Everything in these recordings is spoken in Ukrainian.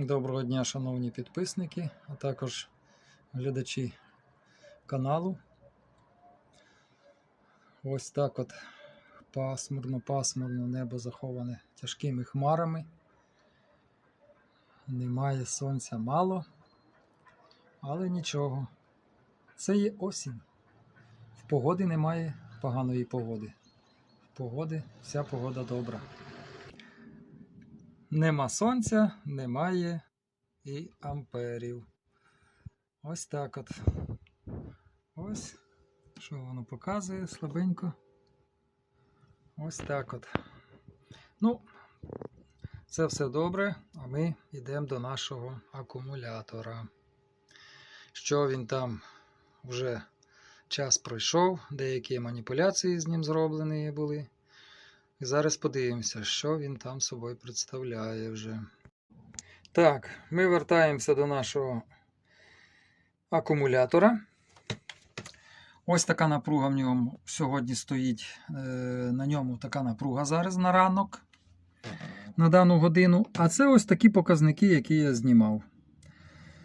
Доброго дня, шановні підписники, а також глядачі каналу. Ось так от пасмурно, пасмурно небо заховане тяжкими хмарами. Немає сонця мало, але нічого. Це є осінь. В погоди немає поганої погоди. В погоди вся погода добра. Нема сонця, немає і амперів. Ось так от. Ось, що воно показує слабенько. Ось так от. Ну, це все добре, а ми йдемо до нашого акумулятора. Що він там вже час пройшов, деякі маніпуляції з ним зроблені були. І зараз подивимося, що він там собою представляє вже. Так, ми вертаємося до нашого акумулятора. Ось така напруга в ньому сьогодні стоїть. е, На ньому така напруга зараз на ранок на дану годину. А це ось такі показники, які я знімав.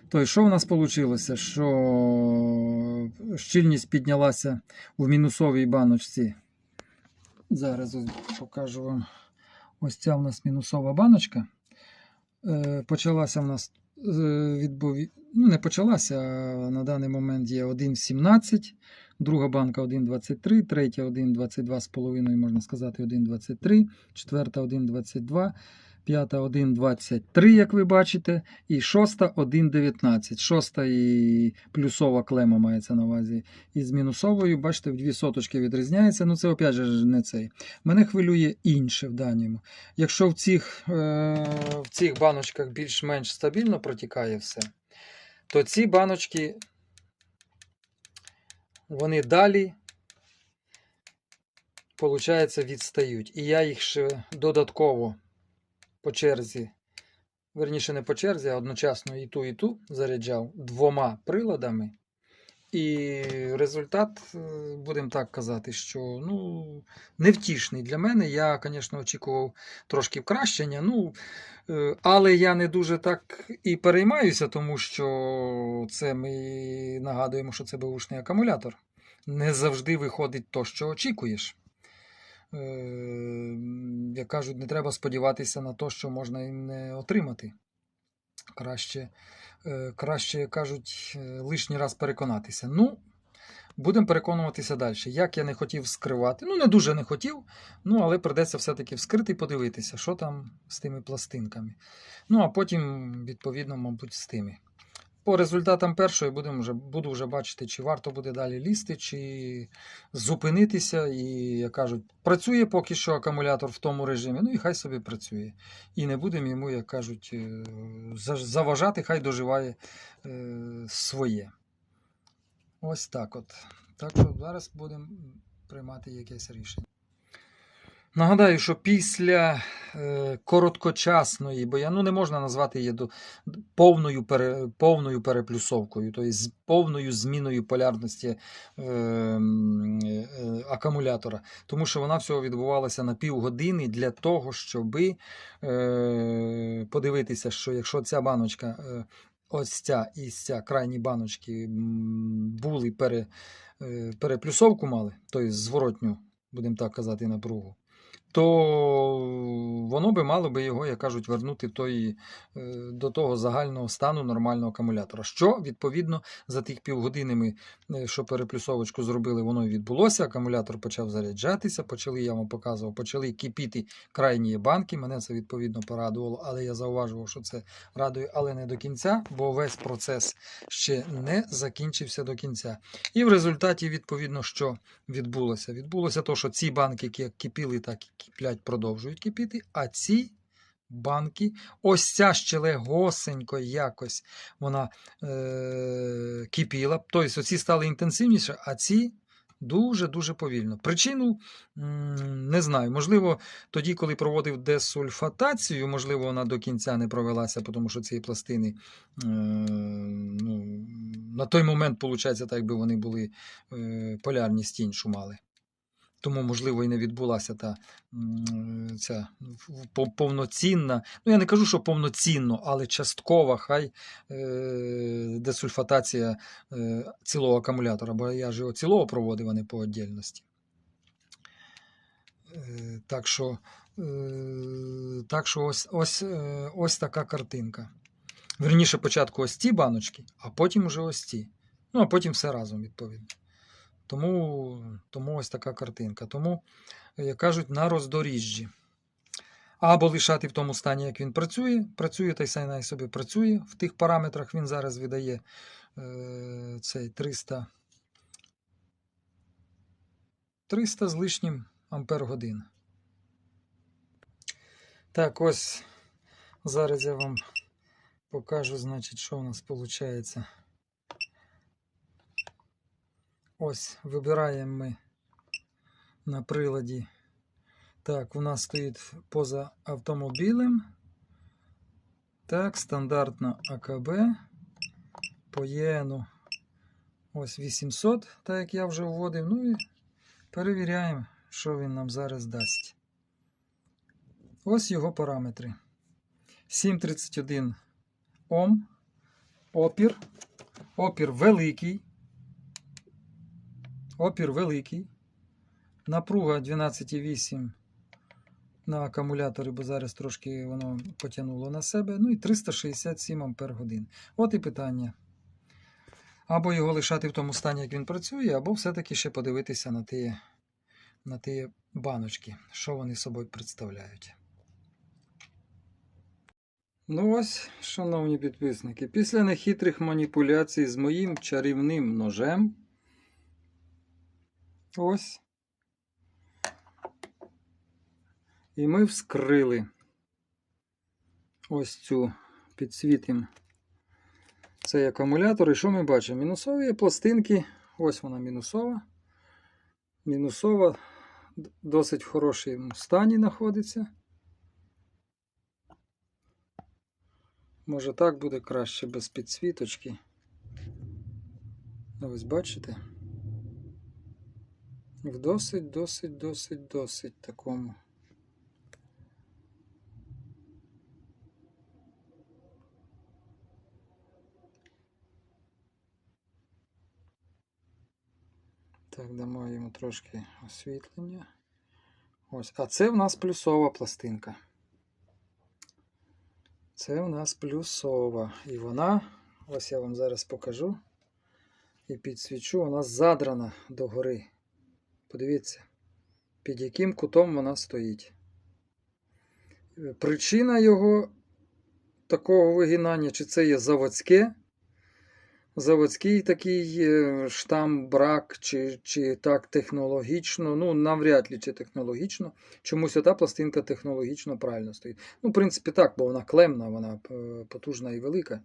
Тобто, що в нас вийшло? Що щільність піднялася в мінусовій баночці Зараз покажу вам. Ось ця в нас мінусова баночка. Е, почалася в нас відбув... Ну, не почалася, а на даний момент є 1,17, друга банка 1,23, третя 1,22,5, можна сказати, 1,23, четверта 1,22, п'ята 1,23, як ви бачите, і шоста 1,19. Шоста і плюсова клема мається на увазі. І з мінусовою, бачите, в дві соточки відрізняється. Ну, це опять же не цей. Мене хвилює інше в даному. Якщо в цих, е, в цих баночках більш-менш стабільно протікає все, то ці баночки вони далі, виходить, відстають. І я їх ще додатково по черзі, верніше не по черзі, а одночасно і ту, і ту заряджав двома приладами. І результат, е, будемо так казати, що ну, невтішний для мене. Я, звісно, очікував трошки покращення. Ну, е, але я не дуже так і переймаюся, тому що це ми нагадуємо, що це бушний акумулятор. Не завжди виходить то, що очікуєш. Е, Як кажуть, не треба сподіватися на те, що можна і не отримати. Краще, е, краще як кажуть, е, лишній раз переконатися. Ну, будемо переконуватися далі. Як я не хотів скривати, ну не дуже не хотів, ну але придеться все-таки вскрити і подивитися, що там з тими пластинками. Ну, а потім, відповідно, мабуть, з тими. По результатам першої будемо вже, буду вже бачити, чи варто буде далі лізти, чи зупинитися. І, як кажуть, працює поки що акумулятор в тому режимі, ну і хай собі працює. І не будемо йому, як кажуть, е, заважати, хай доживає е, своє. Ось так от. Так що зараз будемо приймати якесь рішення. Нагадаю, що після е, короткочасної, бо я ну не можна назвати її до, повною, пере, повною переплюсовкою, тобто з повною зміною полярності е, е, акумулятора, тому що вона всього відбувалася на півгодини для того, щоб е, подивитися, що якщо ця баночка, е, ось ця і ця крайні баночки були пере, е, переплюсовку мали, тобто зворотню, будемо так казати, напругу то воно би мало би його, як кажуть, вернути в той, е, до того загального стану нормального акумулятора. Що, відповідно, за тих півгодини ми, е, що переплюсовочку зробили, воно і відбулося. Акумулятор почав заряджатися, почали, я вам показував, почали кипіти крайні банки. Мене це відповідно порадувало, але я зауважував, що це радує, але не до кінця, бо весь процес ще не закінчився до кінця. І в результаті, відповідно, що відбулося? Відбулося то, що ці банки, які кипіли, так і киплять, продовжують кипіти, а ці банки, ось ця ще легосенько якось вона е- кипіла. Тобто оці стали інтенсивніше, а ці. Дуже-дуже повільно. Причину не знаю. Можливо, тоді, коли проводив десульфатацію, можливо, вона до кінця не провелася, тому що ці пластини е, ну, на той момент, виходить, так якби вони були е, полярність іншу мали. Тому, можливо, і не відбулася та ця повноцінна. Ну, я не кажу, що повноцінно, але часткова хай е, десульфатація е, цілого акумулятора, бо я ж його цілого проводив, а не по віддільності. Е, так що, так що ось, ось, ось така картинка. Верніше, спочатку ось ці баночки, а потім вже ось ці. Ну, а потім все разом, відповідно. Тому, тому ось така картинка. Тому, як кажуть, на роздоріжжі. Або лишати в тому стані, як він працює. Працює та й сай собі працює. В тих параметрах він зараз видає е, цей 300, 300 з лишнім ампер годин. Так, ось зараз я вам покажу, значить, що у нас виходить. Ось вибираємо ми на приладі. Так, у нас стоїть поза автомобілем. Так, стандартна АКБ. По єну ось 800, так як я вже вводив. Ну і перевіряємо, що він нам зараз дасть. Ось його параметри. 731 Ом. Опір. Опір великий. Опір великий. Напруга 12,8 на акумуляторі, бо зараз трошки воно потягнуло на себе. Ну і 367 ампер годин. От і питання. Або його лишати в тому стані, як він працює, або все-таки ще подивитися на ті, на ті баночки, що вони собою представляють. Ну ось, шановні підписники, після нехитрих маніпуляцій з моїм чарівним ножем. Ось. І ми вскрили ось цю підсвітим цей акумулятор. І що ми бачимо? Мінусові пластинки. Ось вона мінусова. Мінусова досить в хорошому стані знаходиться. Може так буде краще без підсвіточки. Ось бачите? В досить, досить, досить, досить такому. Так, дамо йому трошки освітлення. Ось. А це в нас плюсова пластинка. Це в нас плюсова. І вона, ось я вам зараз покажу. І підсвічу, вона задрана догори. Подивіться, під яким кутом вона стоїть. Причина його такого вигинання, чи це є заводське, заводський такий е, штам, брак, чи, чи так технологічно. Ну, навряд ли чи технологічно. Чомусь ота пластинка технологічно правильно стоїть. Ну, в принципі, так, бо вона клемна, вона е, потужна і велика.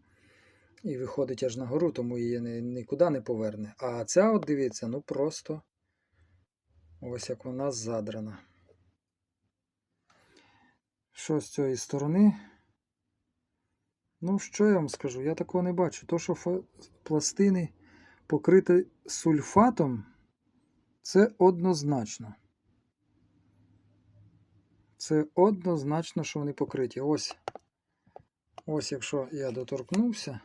І виходить аж на гору, тому її нікуди не поверне. А ця, от дивіться, ну просто ось як вона задрана. Що з цієї сторони? Ну, що я вам скажу? Я такого не бачу. То, що пластини покриті сульфатом, це однозначно. Це однозначно, що вони покриті. Ось. Ось, якщо я доторкнувся.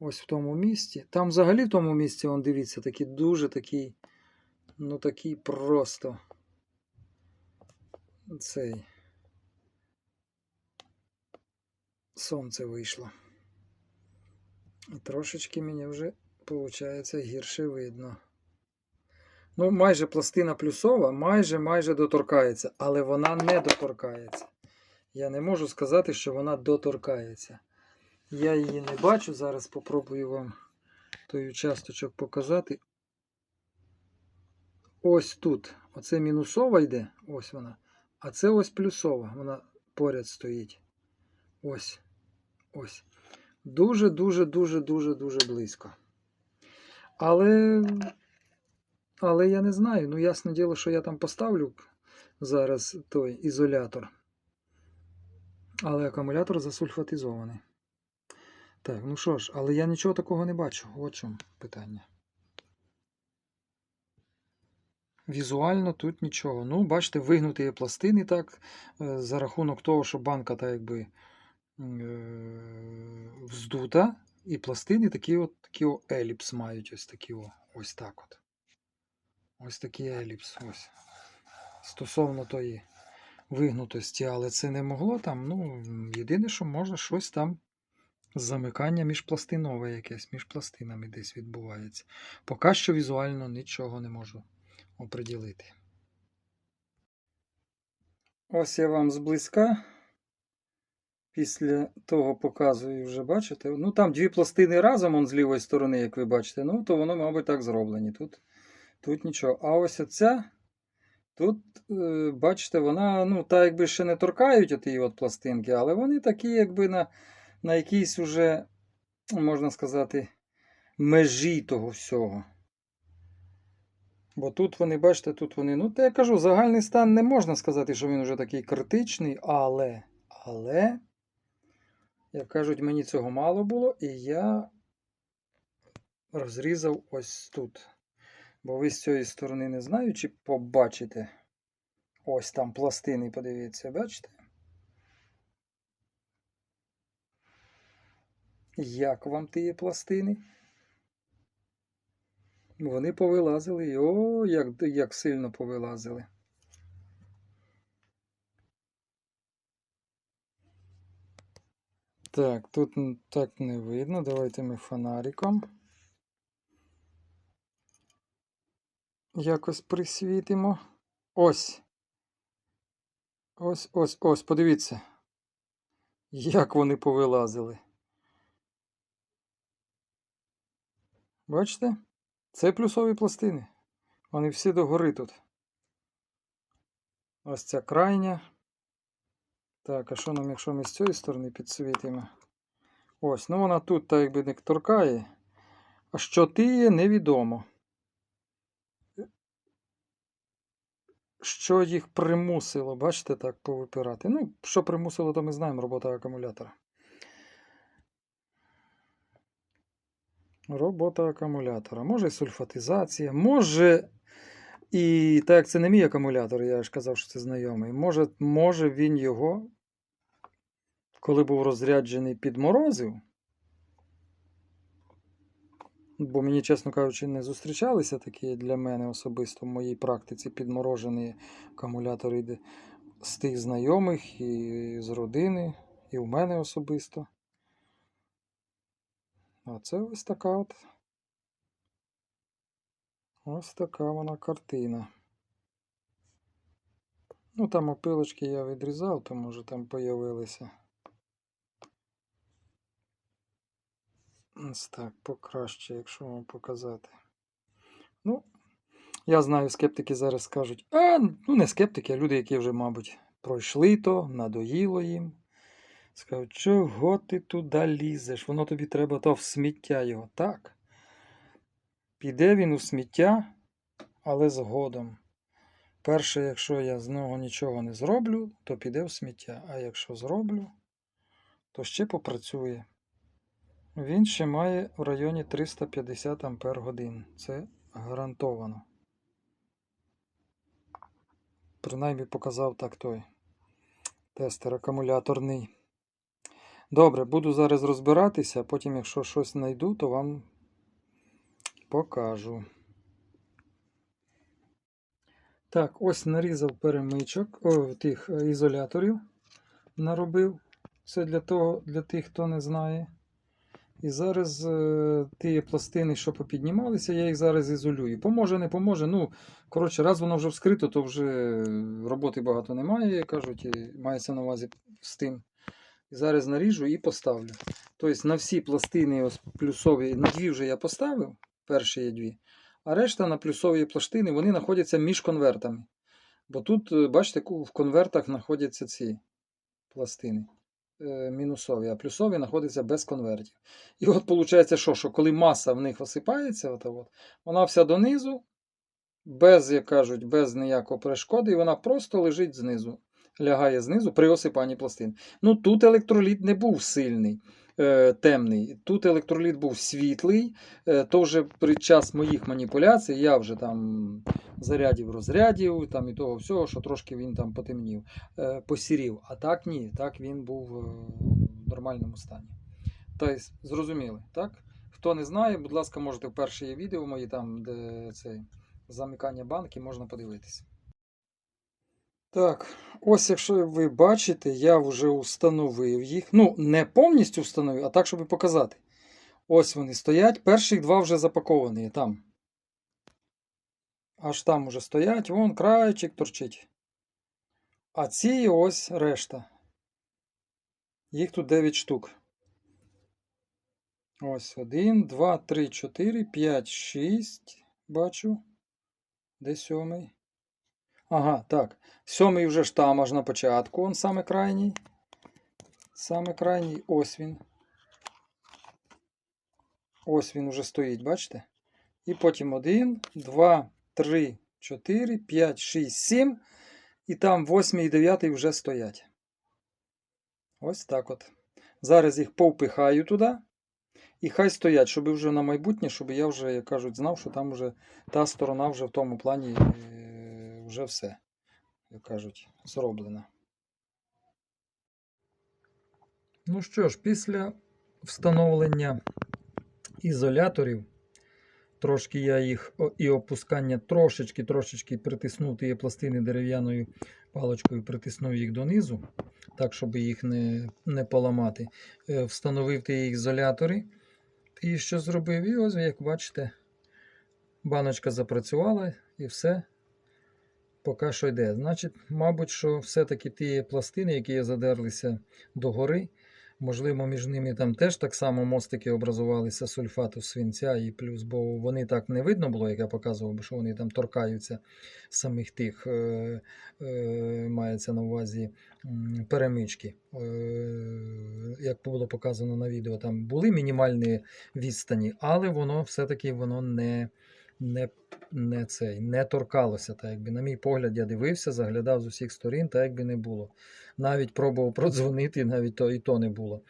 Ось в тому місці. Там взагалі в тому місці, он дивіться, такий дуже такий, ну такий просто цей. Сонце вийшло. Трошечки мені вже, виходить, гірше видно. Ну, майже пластина плюсова, майже майже доторкається, але вона не доторкається. Я не можу сказати, що вона доторкається. Я її не бачу. Зараз попробую вам той участочок показати. Ось тут. Оце мінусова йде, ось вона. А це ось плюсова. Вона поряд стоїть. Ось. Ось. Дуже, дуже, дуже, дуже, дуже близько. Але. Але я не знаю. Ну, ясне діло, що я там поставлю зараз той ізолятор. Але акумулятор засульфатизований. Так, ну що ж, але я нічого такого не бачу. От чому питання. Візуально тут нічого. Ну, бачите, вигнуті пластини так, е, за рахунок того, що банка так якби е, вздута, і пластини такі от, такі о еліпс мають ось такі о, ось так от. Ось такий еліпс. Ось. Стосовно тої вигнутості, але це не могло там. Ну, єдине, що може щось там замикання міжпластинове якесь, між пластинами десь відбувається. Поки що візуально нічого не можу оприділити. Ось я вам зблизька. Після того показую, вже бачите. Ну там дві пластини разом он з лівої сторони, як ви бачите. Ну, то воно, мабуть, так зроблені. Тут, тут нічого. А ось оця. Тут, е, бачите, вона, ну, та якби ще не торкають оті от пластинки, але вони такі, якби на, на якійсь уже, можна сказати, межі того всього. Бо тут вони, бачите, тут вони, ну, то я кажу, загальний стан не можна сказати, що він вже такий критичний, але, але, як кажуть, мені цього мало було, і я розрізав ось тут. Бо ви з цієї сторони не знаю, чи побачите. Ось там пластини, подивіться, бачите? Як вам ті пластини? Вони повилазили. і О, як, як сильно повилазили. Так, тут так не видно. Давайте ми фонариком. Якось присвітимо. Ось. Ось, ось, ось, подивіться. Як вони повилазили. Бачите? Це плюсові пластини. Вони всі догори тут. Ось ця крайня. Так, а що нам, якщо ми з цієї сторони підсвітимо? Ось, ну вона тут так якби не торкає. А що тіє, невідомо. Що їх примусило, бачите, так повипирати. Ну, що примусило, то ми знаємо, робота акумулятора. Робота акумулятора. Може сульфатизація, може. І так як це не мій акумулятор, я ж казав, що це знайомий. Може, може він його, коли був розряджений, підморозив. Бо мені, чесно кажучи, не зустрічалися такі для мене особисто в моїй практиці підморожені акумулятори з тих знайомих і з родини, і в мене особисто. А це ось така от. Ось така вона картина. Ну, там опилочки я відрізав, то може там появилися. Ось так, покраще, якщо вам показати. Ну, я знаю, скептики зараз скажуть, а, ну не скептики, а люди, які вже, мабуть, пройшли то, надоїло їм. Скажуть, чого ти туди лізеш? Воно тобі треба то в сміття його. Так. Піде він у сміття, але згодом. Перше, якщо я з нього нічого не зроблю, то піде в сміття. А якщо зроблю, то ще попрацює. Він ще має в районі 350 Ампер годин. Це гарантовано. Принаймні показав так той тестер акумуляторний. Добре, буду зараз розбиратися, а потім, якщо щось знайду, то вам покажу. Так, ось нарізав перемичок, о, тих е, ізоляторів наробив. Це для того, для тих, хто не знає. І зараз е, ті пластини, що попіднімалися, я їх зараз ізолюю. Поможе, не поможе. Ну, коротше, раз воно вже вскрито, то вже роботи багато немає, кажуть, і мається на увазі з тим. І зараз наріжу і поставлю. Тобто на всі пластини ось плюсові, на дві вже я поставив, перші є дві. А решта на плюсові пластини вони знаходяться між конвертами. Бо тут, е, бачите, в конвертах знаходяться ці пластини е, мінусові, а плюсові знаходяться без конвертів. І от виходить, що, що коли маса в них осипається, от, от, вона вся донизу, без, як кажуть, без ніякого перешкоди, і вона просто лежить знизу, лягає знизу при осипанні пластин. Ну тут електроліт не був сильний. е, темний. Тут електроліт був світлий. Е, то вже під час моїх маніпуляцій я вже там зарядів, розрядів там і того всього, що трошки він там потемнів, е, посірів. А так ні, так він був в нормальному стані. Тобто, зрозуміли, так? Хто не знає, будь ласка, можете в перші є відео мої, там, де це замикання банки, можна подивитися. Так, ось якщо ви бачите, я вже установив їх. Ну, не повністю встановив, а так, щоб показати. Ось вони стоять. Перших два вже запаковані там. Аж там уже стоять, вон краєчик торчить. А ці ось решта. Їх тут 9 штук. Ось 1, 2, 3, 4, 5, 6. Бачу. Де сьомий? Ага, так. Сьомий вже ж там аж на початку. Он саме крайній. Саме крайній. Ось він. Ось він уже стоїть, бачите? І потім 1, 2, 3, 4, 5, 6, 7. І там 8 і 9 вже стоять. Ось так от. Зараз їх повпихаю туди. І хай стоять, щоб вже на майбутнє, щоб я вже, як кажуть, знав, що там вже та сторона вже в тому плані е, вже все, як кажуть, зроблена. Ну що ж, після встановлення ізоляторів, трошки я їх і опускання трошечки, трошечки притиснув тієї пластини дерев'яною паличкою, притиснув їх донизу, так, щоб їх не, не поламати. Е, Встановив ті ізолятори. І що зробив? І ось, як бачите, баночка запрацювала і все поки що йде. Значить, мабуть, що все-таки ті пластини, які задерлися догори, можливо, між ними там теж так само мостики образувалися сульфату свинця і плюс, бо вони так не видно було, як я показував, бо що вони там торкаються самих тих, е, е, мається на увазі перемички. Е, як було показано на відео, там були мінімальні відстані, але воно все-таки воно не, не, не, цей, не торкалося. Так, якби, на мій погляд, я дивився, заглядав з усіх сторін, так якби не було. Навіть пробував продзвонити, навіть то і то не було.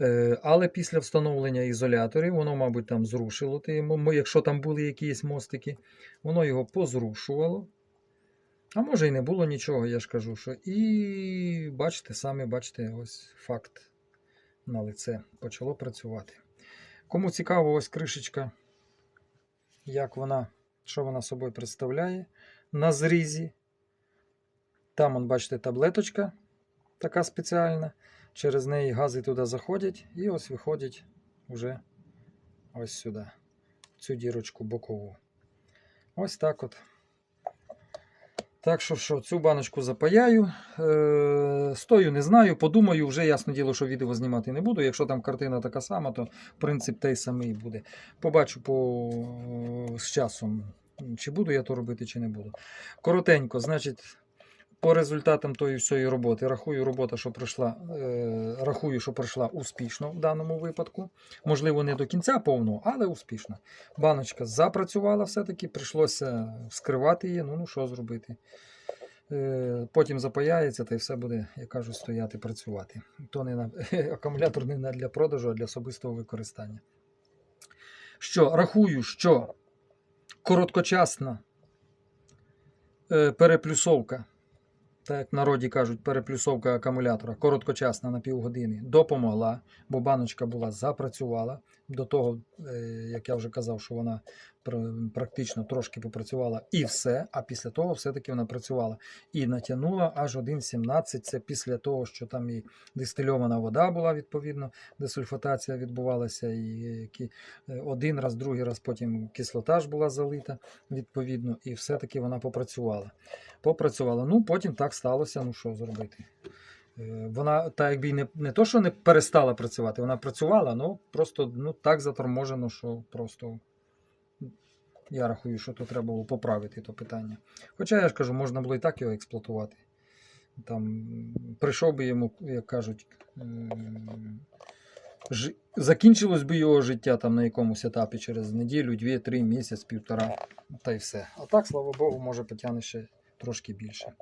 Е, але після встановлення ізоляторів, воно, мабуть, там зрушило, якщо там були якісь мостики, воно його позрушувало. А може і не було нічого, я ж кажу, що. І бачите, самі бачите, ось факт на лице почало працювати. Кому цікаво, ось кришечка, як вона, що вона собою представляє на зрізі. Там, он, бачите, таблеточка така спеціальна. Через неї гази туди заходять і ось виходять уже ось сюди, цю дірочку бокову. Ось так от. Так що, що, цю баночку запаяю. Е, стою, не знаю, подумаю, вже ясно діло, що відео знімати не буду. Якщо там картина така сама, то принцип той самий буде. Побачу по, з часом, чи буду я то робити, чи не буду. Коротенько, значить, по результатам тої всієї роботи, рахую, робота, що пройшла, е, рахую, що пройшла успішно в даному випадку. Можливо, не до кінця повного, але успішно. Баночка запрацювала все-таки, прийшлося вскривати її. Ну, ну що зробити? Е, Потім запаяється та й все буде, як кажуть, стояти, працювати. То не на, акумулятор не для продажу, а для особистого використання. Що, рахую, що короткочасна е, переплюсовка, так як народі кажуть, переплюсовка акумулятора, короткочасна на півгодини, допомогла, бо баночка була запрацювала. До того, е, як я вже казав, що вона практично трошки попрацювала і все, а після того все-таки вона працювала і натягнула аж 1,17. Це після того, що там і дистильована вода була, відповідно, десульфатація відбувалася, і які е, один раз, другий раз потім кислота ж була залита, відповідно, і все-таки вона попрацювала. Попрацювала. Ну, потім так сталося, ну що зробити. Е, Вона так якби не, не то, що не перестала працювати, вона працювала, ну просто ну, так заторможено, що просто я рахую, що то треба було поправити то питання. Хоча я ж кажу, можна було і так його експлуатувати. Там прийшов би йому, як кажуть, ж... закінчилось би його життя там на якомусь етапі через неділю, дві, три, місяць, півтора, та й все. А так, слава Богу, може потягне ще трошки більше.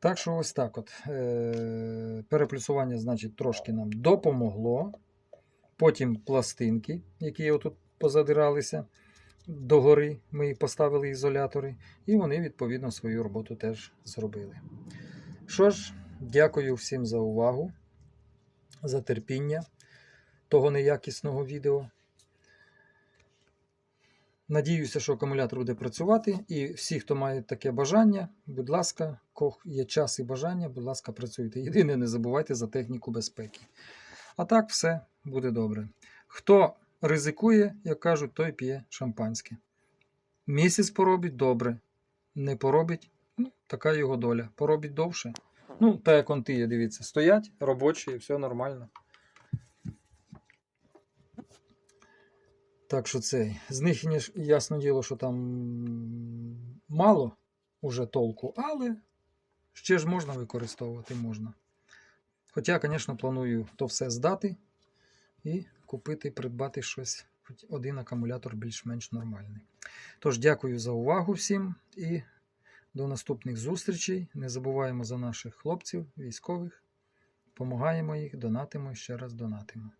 Так що ось так от. Е, переплюсування, значить, трошки нам допомогло. Потім пластинки, які отут позадиралися догори. Ми поставили ізолятори, і вони, відповідно, свою роботу теж зробили. Що ж, дякую всім за увагу, за терпіння того неякісного відео. Надіюся, що акумулятор буде працювати. І всі, хто має таке бажання, будь ласка, кох є час і бажання, будь ласка, працюйте. Єдине, не забувайте за техніку безпеки. А так все буде добре. Хто ризикує, як кажуть, той п'є шампанське. Місяць поробить добре. Не поробить, ну, така його доля. Поробить довше. Ну, так як он тиє, дивіться, стоять робочі все нормально. Так що цей. З них ясно діло, що там мало уже толку, але ще ж можна використовувати можна. Хоча, звісно, планую то все здати і купити, придбати щось, хоч один акумулятор більш-менш нормальний. Тож, дякую за увагу всім і до наступних зустрічей. Не забуваємо за наших хлопців, військових. Помагаємо їх, донатимо і ще раз донатимо.